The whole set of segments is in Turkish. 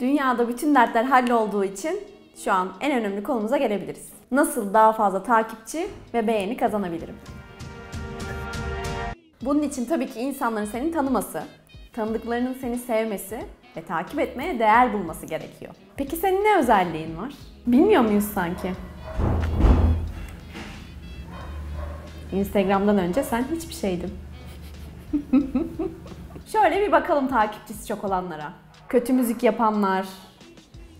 Dünyada bütün dertler hallolduğu için şu an en önemli konumuza gelebiliriz. Nasıl daha fazla takipçi ve beğeni kazanabilirim? Bunun için tabii ki insanların seni tanıması, tanıdıklarının seni sevmesi ve takip etmeye değer bulması gerekiyor. Peki senin ne özelliğin var? Bilmiyor muyuz sanki? Instagram'dan önce sen hiçbir şeydin. Şöyle bir bakalım takipçisi çok olanlara. Kötü müzik yapanlar,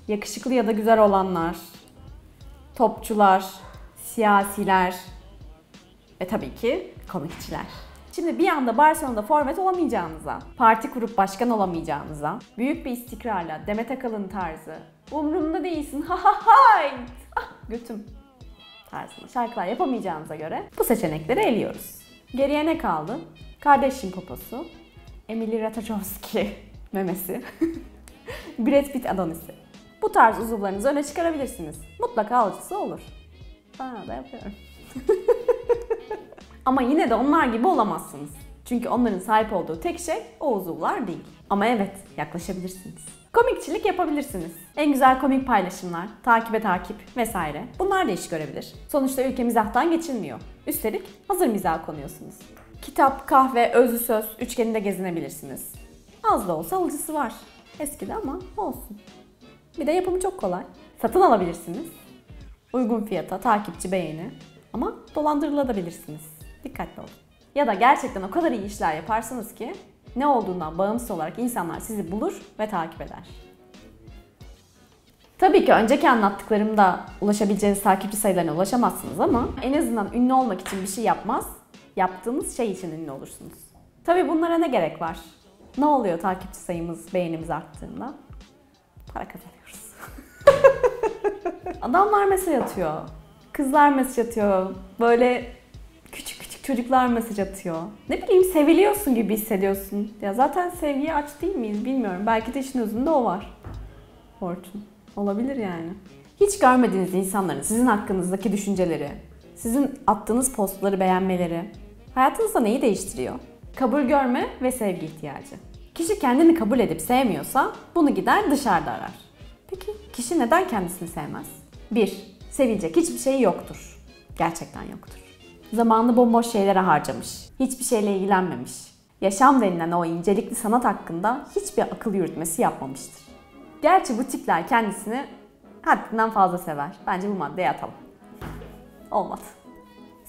yakışıklı ya da güzel olanlar, topçular, siyasiler ve tabii ki komikçiler. Şimdi bir anda Barcelona'da forvet olamayacağınıza, parti kurup başkan olamayacağınıza, büyük bir istikrarla Demet Akalın tarzı, umrumda değilsin ha ha hay, ah götüm tarzında şarkılar yapamayacağınıza göre bu seçenekleri eliyoruz. Geriye ne kaldı? Kardeşim poposu, Emily Ratajkowski memesi, Brad Pitt Adonis'i. Bu tarz uzuvlarınızı öne çıkarabilirsiniz. Mutlaka alıcısı olur. Ben da yapıyorum. Ama yine de onlar gibi olamazsınız. Çünkü onların sahip olduğu tek şey o uzuvlar değil. Ama evet, yaklaşabilirsiniz. Komikçilik yapabilirsiniz. En güzel komik paylaşımlar, takibe takip vesaire. Bunlar da iş görebilir. Sonuçta ülke mizahtan geçilmiyor. Üstelik hazır mizah konuyorsunuz. Kitap, kahve, özlü söz üçgeninde gezinebilirsiniz. Az da olsa alıcısı var. Eskide ama olsun. Bir de yapımı çok kolay. Satın alabilirsiniz. Uygun fiyata, takipçi beğeni. Ama dolandırılabilirsiniz. Dikkatli olun. Ya da gerçekten o kadar iyi işler yaparsınız ki ne olduğundan bağımsız olarak insanlar sizi bulur ve takip eder. Tabii ki önceki anlattıklarımda ulaşabileceğiniz takipçi sayılarına ulaşamazsınız ama en azından ünlü olmak için bir şey yapmaz, yaptığınız şey için ünlü olursunuz. Tabii bunlara ne gerek var? Ne oluyor takipçi sayımız, beğenimiz arttığında? Para kazanıyoruz. Adamlar mesaj atıyor. Kızlar mesaj atıyor. Böyle küçük küçük çocuklar mesaj atıyor. Ne bileyim seviliyorsun gibi hissediyorsun. Ya zaten sevgiye aç değil miyiz bilmiyorum. Belki de işin özünde o var. Hortum. Olabilir yani. Hiç görmediğiniz insanların sizin hakkınızdaki düşünceleri, sizin attığınız postları beğenmeleri hayatınızda neyi değiştiriyor? Kabul görme ve sevgi ihtiyacı. Kişi kendini kabul edip sevmiyorsa bunu gider dışarıda arar. Peki kişi neden kendisini sevmez? 1. Sevilecek hiçbir şey yoktur. Gerçekten yoktur. Zamanını bomboş şeylere harcamış. Hiçbir şeyle ilgilenmemiş. Yaşam denilen o incelikli sanat hakkında hiçbir akıl yürütmesi yapmamıştır. Gerçi bu tipler kendisini haddinden fazla sever. Bence bu maddeye atalım. Olmadı.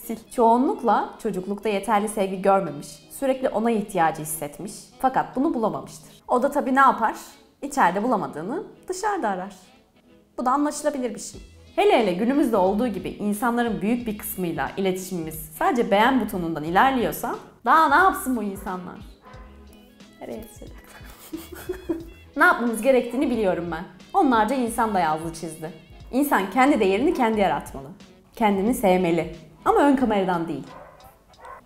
Sil. Çoğunlukla çocuklukta yeterli sevgi görmemiş, sürekli ona ihtiyacı hissetmiş fakat bunu bulamamıştır. O da tabii ne yapar? İçeride bulamadığını dışarıda arar. Bu da anlaşılabilir bir şey. Hele hele günümüzde olduğu gibi insanların büyük bir kısmıyla iletişimimiz sadece beğen butonundan ilerliyorsa daha ne yapsın bu insanlar? Nereye yetişecekler? ne yapmamız gerektiğini biliyorum ben. Onlarca insan da yazdı çizdi. İnsan kendi değerini kendi yaratmalı. Kendini sevmeli. Ama ön kameradan değil.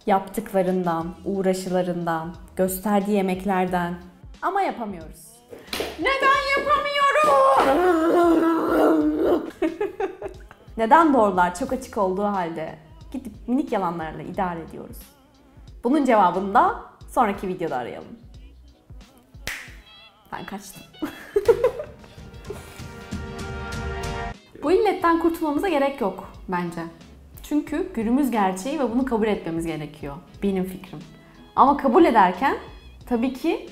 Yaptıklarından, uğraşılarından, gösterdiği yemeklerden. Ama yapamıyoruz. Neden yapamıyorum? Neden doğrular çok açık olduğu halde gidip minik yalanlarla idare ediyoruz? Bunun cevabını da sonraki videoda arayalım. Ben kaçtım. Bu illetten kurtulmamıza gerek yok bence. Çünkü günümüz gerçeği ve bunu kabul etmemiz gerekiyor. Benim fikrim. Ama kabul ederken tabii ki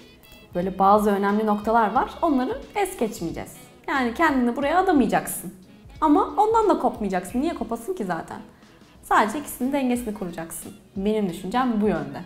böyle bazı önemli noktalar var. Onları es geçmeyeceğiz. Yani kendini buraya adamayacaksın. Ama ondan da kopmayacaksın. Niye kopasın ki zaten? Sadece ikisinin dengesini kuracaksın. Benim düşüncem bu yönde.